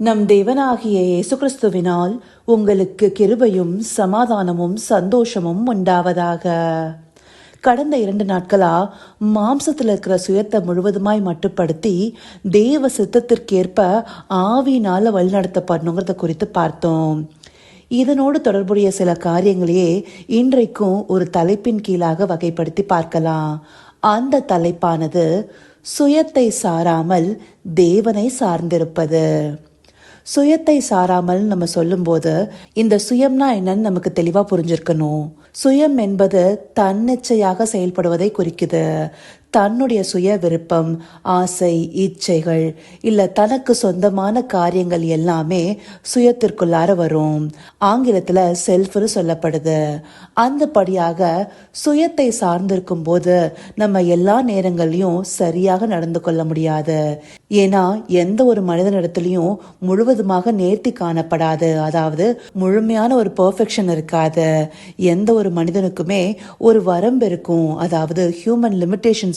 நம் தேவனாகிய இயேசு கிறிஸ்துவினால் உங்களுக்கு கிருபையும் சமாதானமும் சந்தோஷமும் உண்டாவதாக. கடந்த இரண்டு நாட்களா மாம்சத்தில் இருக்கிற சுயத்தை முழுவதுமாய் மட்டுப்படுத்தி தேவ சித்தத்திற்கேற்ப ஆவியினால வழிநடத்தப்படணுங்கிறத குறித்து பார்த்தோம். இதனோடு தொடர்புடைய சில காரியங்களையே இன்றைக்கும் ஒரு தலைப்பின் கீழாக வகைப்படுத்தி பார்க்கலாம். அந்த தலைப்பானது சுயத்தை சாராமல் தேவனை சார்ந்திருப்பது. சுயத்தை சாராமல் நம்ம சொல்லும்போது இந்த சுயம்னா என்னன்னு நமக்கு தெளிவா புரிஞ்சிருக்கணும். சுயம் என்பது தன்னிச்சையாக செயல்படுவதை குறிக்குது. தன்னுடைய சுய விருப்பம் ஆசை இச்சைகள் இல்லை தனக்கு சொந்தமான காரியங்கள் எல்லாமே சுயத்திற்குள்ளார வரும். ஆங்கிலத்தில் செல்ஃப்னு சொல்லப்படுது. அந்த படியாக சுயத்தை சார்ந்திருக்கும் போது நம்ம எல்லா நேரங்களையும் சரியாக நடந்து கொள்ள முடியாது. ஏன்னா எந்த ஒரு மனிதனிடத்துலையும் முழுவதுமாக நேர்த்தி காணப்படாது. அதாவது முழுமையான ஒரு பர்ஃபெக்ஷன் இருக்காது. எந்த ஒரு மனிதனுக்குமே ஒரு வரம்பு இருக்கும். அதாவது ஹியூமன்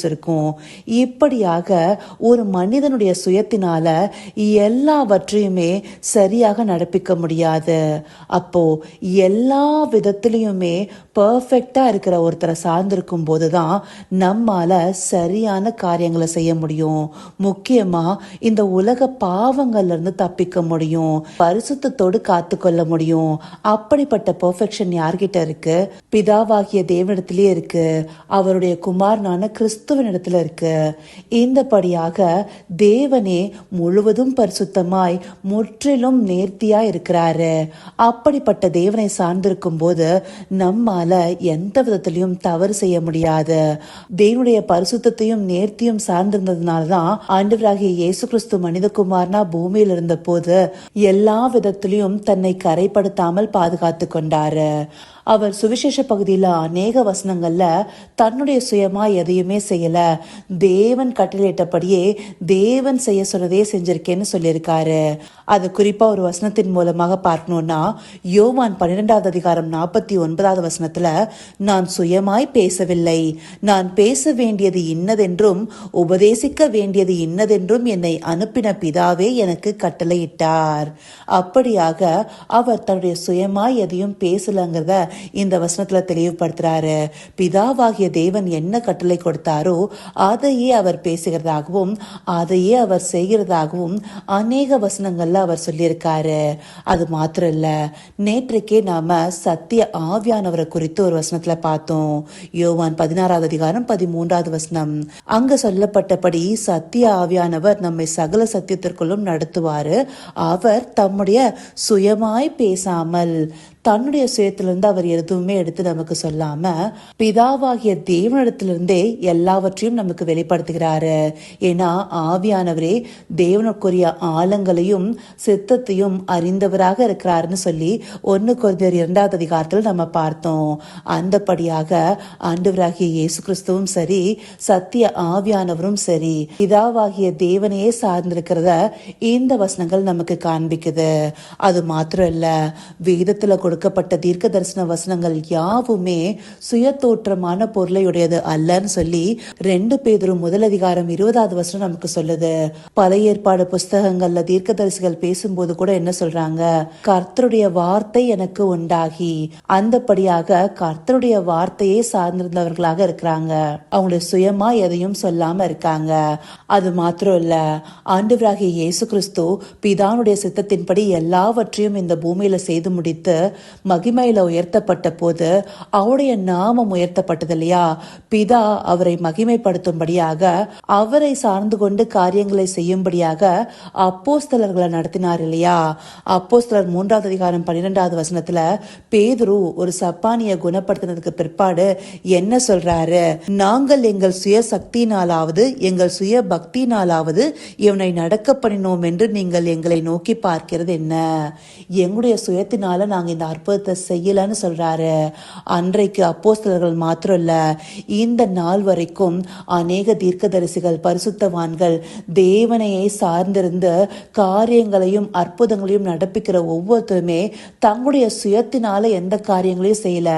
லிமிட்டேஷன்ஸ் இருக்கும். இப்படியாக ஒரு மனிதனுடைய சுயத்தினால எல்லாவற்றையுமே சரியாக நடப்பிக்க முடியாது. அப்போ எல்லா விதத்திலையுமே பர்ஃபெக்டா இருக்கிற ஒருத்தரை சார்ந்திருக்கும் போதுதான் நம்மால சரியான காரியங்களை செய்ய முடியும். முக்கியமா இந்த உலக பாவங்கள்ல இருந்து தப்பிக்க முடியும். பரிசுத்தத்தோடு காத்துக்கொள்ள முடியும். அப்படிப்பட்ட பர்ஃபெக்ஷன் யார்கிட்ட இருக்கு? பிதாவாகிய தேவனிடத்திலே இருக்கு. அவருடைய குமாரனான கிறிஸ்துவ இடத்துல இருக்கு இந்தபடியாக தேவனே முழுவதும் பரிசுத்தமாய் முற்றிலும் நேர்த்தியா இருக்கிறாரு அப்படிப்பட்ட தேவனை சார்ந்திருக்கும் போது நம்மால எந்த விதத்திலையும் தவறு செய்ய முடியாது. தேவனுடைய பரிசுத்தையும் நேர்த்தியும் சார்ந்திருந்ததுனாலதான் ஆண்டவராகிய இயேசு கிறிஸ்து மனிதகுமார்னா பூமியில் இருந்த போது எல்லா விதத்திலையும் தன்னை கரைப்படுத்தாமல் பாதுகாத்து கொண்டாரு. அவர் சுவிசேஷ பகுதியில் அநேக வசனங்களில் தன்னுடைய சுயமாக எதையுமே செய்யலை. தேவன் கட்டளையிட்டபடியே தேவன் செய்ய சொன்னதே செஞ்சிருக்கேன்னு சொல்லியிருக்காரு. அது குறிப்பாக ஒரு வசனத்தின் மூலமாக பார்க்கணும்னா யோவான் பன்னிரெண்டாவது அதிகாரம் நாற்பத்தி ஒன்பதாவது வசனத்தில் நான் சுயமாய் பேசவில்லை. நான் பேச வேண்டியது இன்னதென்றும் உபதேசிக்க வேண்டியது இன்னதென்றும் என்னை அனுப்பின பிதாவே எனக்கு கட்டளையிட்டார். அப்படியாக அவர் தன்னுடைய சுயமாய் எதையும் பேசலங்கிறத இந்த வசனத்துல தெளிவுபடுத்துறாரு. பிதாவாகிய தேவன் என்ன கட்டளை கொடுத்தாரோ அதையே அவர் பேசுகிறதாகவும் அதையே அவர் செய்கிறதாகவும் அநேக வசனங்கள்ல அவர் சொல்லியிருக்காரு. அது மாத்திரம் இல்ல நேற்றைக்கே நாம சத்திய ஆவியானவரை குறித்து ஒரு வசனத்துல பார்த்தோம். யோவான் பதினாறாவது அதிகாரம் பதிமூன்றாவது வசனம். அங்க சொல்லப்பட்டபடி சத்திய ஆவியானவர் நம்மை சகல சத்தியத்திற்குள்ளும் நடத்துவாரு. அவர் தம்முடைய சுயமாய் பேசாமல் தன்னுடைய சுயத்திலிருந்து அவர் எதுவுமே எடுத்து நமக்கு சொல்லாம பிதாவாகிய தேவனிடத்திலிருந்தே எல்லாவற்றையும் நமக்கு வெளிப்படுத்துகிறாரு. ஏன்னா ஆவியானவரே தேவனுக்குரிய ஆழங்களையும் சித்தத்தையும் அறிந்தவராக இருக்கிறாருன்னு சொல்லி ஒன்னு குறைந்தர் இரண்டாவது அதிகாரத்தில் நம்ம பார்த்தோம். அந்தபடியாக ஆண்டவராகிய இயேசு கிறிஸ்துவும் சரி சத்திய ஆவியானவரும் சரி பிதாவாகிய தேவனையே சார்ந்திருக்கிறத இந்த வசனங்கள் நமக்கு காண்பிக்குது. அது மாத்திரம் இல்ல வேதத்துல கொடுக்கப்பட்ட தீர்க்க தரிசன வசனங்கள் யாவுமே சுய தோற்றமான பொருளையுடையது அல்லன்னு சொல்லி ரெண்டு பேதரும் முதல் அதிகாரம் இருபதாவது வசனம் நமக்கு சொல்லுது. பழைய ஏற்பாடு புஸ்தகங்கள்ல தீர்க்க தரிசிகள் பேசும்போது கூட என்ன சொல்றாங்க? கர்த்தருடைய வார்த்தை எனக்கு உண்டாகி. அந்தபடியாக கர்த்தருடைய வார்த்தையே சார்ந்திருந்தவர்களாக இருக்கிறாங்க. அவங்களுடைய சுயமா எதையும் சொல்லாம இருக்காங்க. அது மாத்திரம் இல்ல ஆண்டவராகிய இயேசு கிறிஸ்து பிதானுடைய சித்தத்தின்படி எல்லாவற்றையும் இந்த பூமியில செய்து முடித்து மகிமையில உயர்த்தப்பட்ட போது அவருடைய நாமம் உயர்த்தப்பட்டது இல்லையா? பிதா அவரை மகிமைப்படுத்தும்படியாக அவரை சார்ந்து கொண்டு காரியங்களை செய்யும்படியாக அப்போஸ்தலர்களை நடத்தினார் இல்லையா? அப்போஸ்தலர் மூன்றாவது அதிகாரம் பன்னிரெண்டாவது வசனத்துல பேதுரு ஒரு சப்பானிய குணப்படுத்தினதுக்கு பிற்பாடு என்ன சொல்றாரு? நாங்கள் எங்கள் சுய சக்தியினாலாவது எங்கள் சுய பக்தியினாலாவது இவனை நடக்க பண்ணினோம் என்று நீங்கள் எங்களை நோக்கி பார்க்கிறது என்ன? எங்களுடைய சுயத்தினால நாங்கள் இந்த அற்புதத்தை செய்யலன்னு சொல்றாரு. அன்றைக்கு அப்போஸ்தலர்கள் மாத்திரம் இல்ல இந்த நாள் வரைக்கும் அநேக தீர்க்கதரிசிகள் பரிசுத்தவான்கள் தேவனையை சார்ந்திருந்து காரியங்களையும் அற்புதங்களையும் நடப்பிக்கிற ஒவ்வொருத்தருமே தங்களுடைய சுயத்தினால எந்த காரியங்களையும் செய்யல.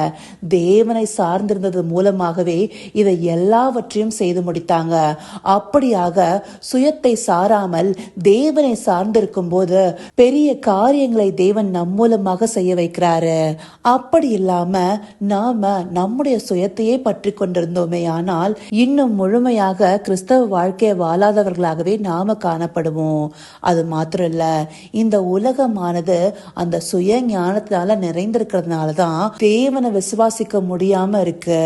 தேவனை சார்ந்திருந்தது மூலமாகவே இதை எல்லாவற்றையும் செய்து முடித்தாங்க. அப்படியாக சுயத்தை சாராமல் தேவனை சார்ந்திருக்கும் போது பெரிய காரியங்களை தேவன் நம் மூலமாக செய்ய வைக்கிறார். அப்படி இல்லாம நாம நம்முடைய சுயத்தையே பற்றி கொண்டிருந்தோமே ஆனால் இன்னும் முழுமையாக கிறிஸ்தவ வாழ்க்கையை வாழாதவர்களாகவே நாம காணப்படுவோம். அது மாத்திரம் இல்ல இந்த உலகமானது அந்த சுய ஞானத்தினால நிறைந்திருக்கிறதுனால தான் தேவனை விசுவாசிக்க முடியாம இருக்கு.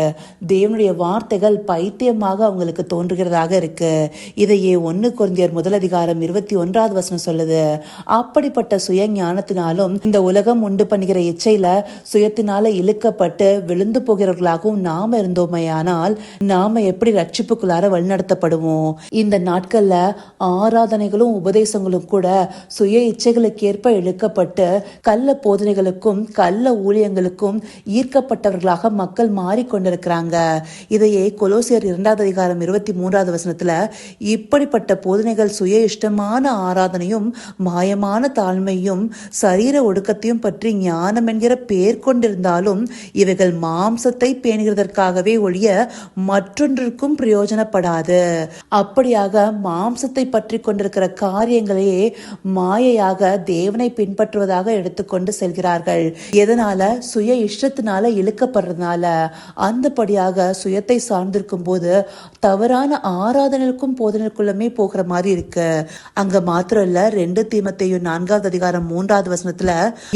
தேவனுடைய வார்த்தைகள் பைத்தியமாக அவங்களுக்கு தோன்றுகிறதாக இருக்கு. இதையே ஒன்னு குருந்தியர் முதல் அதிகாரம் இருபத்தி ஒன்றாவது வசனம் சொல்லுது. அப்படிப்பட்ட சுய ஞானத்தினாலும் இந்த உலகம் உண்டு பண்ணுகிற இச்சையில சுயத்தினால இழுக்கப்பட்டு விழுந்து போகிறவர்களாகவும் நாம இருந்தோமையானால் நாம எப்படி ரட்சிப்புக்குள்ளார வழிநடத்தப்படுவோம்? இந்த நாட்கள்ல ஆராதனைகளும் உபதேசங்களும் கூட சுய இச்சைகளுக்கேற்ப இழுக்கப்பட்டு கள்ள போதனைகளுக்கும் கள்ள ஊழியங்களுக்கும் ஈர்க்கப்பட்டவர்களாக மக்கள் மாறிக்கொண்டிருக்கிறாங்க. இதையே கொலோசியர் இரண்டாவது அதிகாரம் இருபத்தி மூன்றாவது வசனத்துல இப்படிப்பட்ட போதனைகள் சுய இஷ்டமான ஆராதனையும் மாயமான தாழ்மையும் சரீர ஒடுக்கத்தையும் பற்றி ஞானம் என்கிற பெயர் கொண்டிருந்தாலும் இவைகள் மாம்சத்தை பேணுகிறதற்காகவே ஒழிய மற்றொன்றிற்கும் பிரயோஜனப்படாது. அப்படியாக மாம்சத்தை பற்றி கொண்டிருக்கிற காரியங்களையே மாயையாக தேவனை பின்பற்றுவதாக எடுத்துக்கொண்டு செல்கிறார்கள். எதனால? சுய இஷ்டத்தினால இழுக்கப்படுறதுனால. அந்தபடியாக சுயத்தை சார்ந்திருக்கும் போது தவறான ஆராதனைக்கும் போதனைக்குள்ளமே போகிற மாதிரி இருக்கு. அங்க மாத்திரம் இல்ல ரெண்டு தீமத்தையும் நான்காவது அதிகாரம் மூன்றாவது வசனத்துல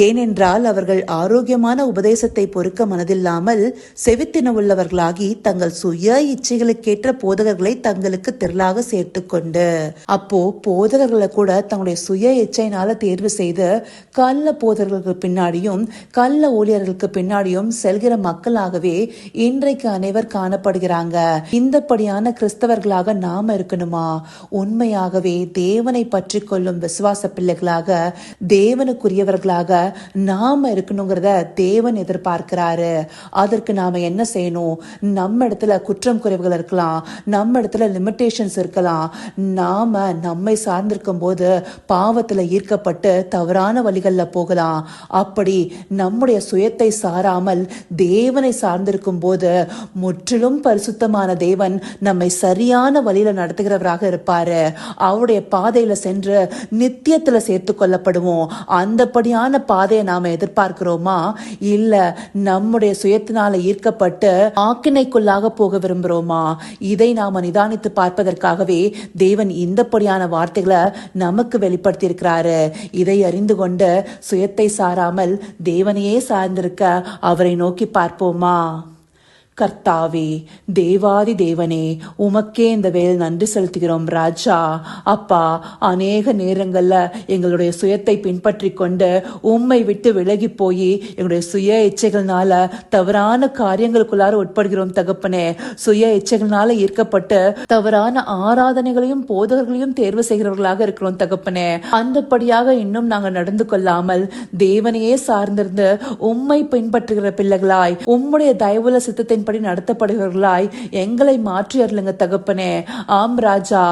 ஏனென்றால் அவர்கள் ஆரோக்கியமான உபதேசத்தை பொறுக்க மனதில்லாமல் செவித்தின உள்ளவர்களாகி தங்கள் சுய இச்சைகளுக்கேற்ற போதகர்களை தங்களுக்கு திரளாக சேர்த்துக்கொண்டு அப்போ போதகர்களை கூட தங்களுடைய சுய இச்சையினால தேர்வு செய்து கள்ள போதகர்களுக்கு பின்னாடியும் கள்ள ஊழியர்களுக்கு பின்னாடியும் செல்கிற மக்களாகவே இன்றைக்கு அனைவர் காணப்படுகிறாங்க. இந்தப்படியான கிறிஸ்தவர்களாக நாம இருக்கணுமா? உண்மையாகவே தேவனை பற்றி கொள்ளும் விசுவாச பிள்ளைகளாக தேவனுக்குரியவர்களாக நாம இருக்கணுங்கிறத தேவன் எதிர்பார்க்கிறாரு. அதற்கு நாம என்ன செய்யணும்? நம்ம இடத்துல குற்றம் குறைவுகள் இருக்கலாம். நம்ம இடத்துல லிமிட்டேஷன்ஸ் இருக்கலாம். நாம நம்மை சார்ந்திருக்கும் போது பாவத்துல ஈர்க்கப்பட்டு தவறான வழிகள்ல போகலாம். அப்படி நம்முடைய சுயத்தை சாராமல் தேவனை சார்ந்திருக்கும் போது முற்றிலும் பரிசுத்தமான தேவன் நம்மை சரியான வழியில நடத்துகிறவராக இருப்பாரு. அவருடைய பாதையில சென்று நித்தியத்துல சேர்த்து கொள்ளப்படுவோம். அந்தபடியான பாதையை நாம பார்க்கிறோமா இல்ல நம்முடைய சுயத்தினால ஈர்க்கப்பட்டு ஆக்கினைக்குள்ளாக போக விரும்புகிறோமா இதை நாம நிதானித்து பார்ப்பதற்காகவே தேவன் இந்தப்படியான வார்த்தைகளை நமக்கு வெளிப்படுத்தி இருக்கிறாரு இதை அறிந்து கொண்டு சுயத்தை சாராமல் தேவனையே சார்ந்திருக்க அவரை நோக்கி பார்ப்போமா? கர்த்தாவே தேவாதி தேவனே உமக்கே இந்த வேல் நன்றி செலுத்துகிறோம் ராஜா. அப்பா அநேக நேரங்கள்ல எங்களுடைய சுயத்தை பின்பற்றி கொண்டு உம்மை விட்டு விலகி போய் எங்களுடைய சுய இச்சைகள்னால தவறான காரியங்களுக்குள்ளார உட்படுகிறோம் தகப்பனே. சுய இச்சைகள்னால ஈர்க்கப்பட்டு தவறான ஆராதனைகளையும் போதகர்களையும் தேர்வு செய்கிறவர்களாக இருக்கிறோம் தகப்பனே. அந்தபடியாக இன்னும் நாங்கள் நடந்து கொள்ளாமல் தேவனையே சார்ந்திருந்து உம்மை பின்பற்றுகிற பிள்ளைகளாய் உம்முடைய தயவுல சித்தத்தின்படி நடத்தப்படுகிறவர்களாய் எங்களை மாற்றி அருளுங்க தகப்பனே. ஆம் ராஜா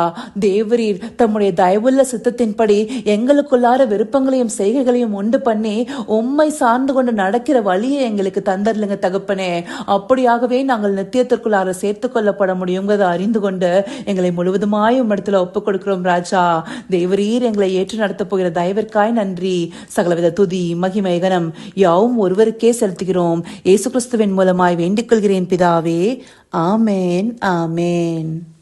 தேவரீர் தம்முடைய தயவுள்ள சித்தத்தின்படி எங்களுக்குள்ளார விருப்பங்களையும் செய்கைகளையும் உண்டு பண்ணி உம்மை சார்ந்து கொண்டு நடக்கிற வழியை எங்களுக்கு தந்தருளுங்க தகப்பனே. அப்படியாகவே நாங்கள் நித்தியத்திற்குள்ளார சேர்த்து கொள்ளப்பட முடியுங்கிறத அறிந்து கொண்டு எங்களை முழுவதுமாய் உம்மிடத்தில் ஒப்புக் கொடுக்கிறோம் ராஜா. தேவரீர் எங்களை ஏற்று நடத்தப் போகிற தயவிற்காய் நன்றி. சகலவித துதி மகிமை கனம் யாவும் ஒருவருக்கே செலுத்துகிறோம். இயேசு கிறிஸ்துவின் மூலமாய் வேண்டிக் கொள்கிறேன் பிதாவே. ஆமேன் ஆமேன்.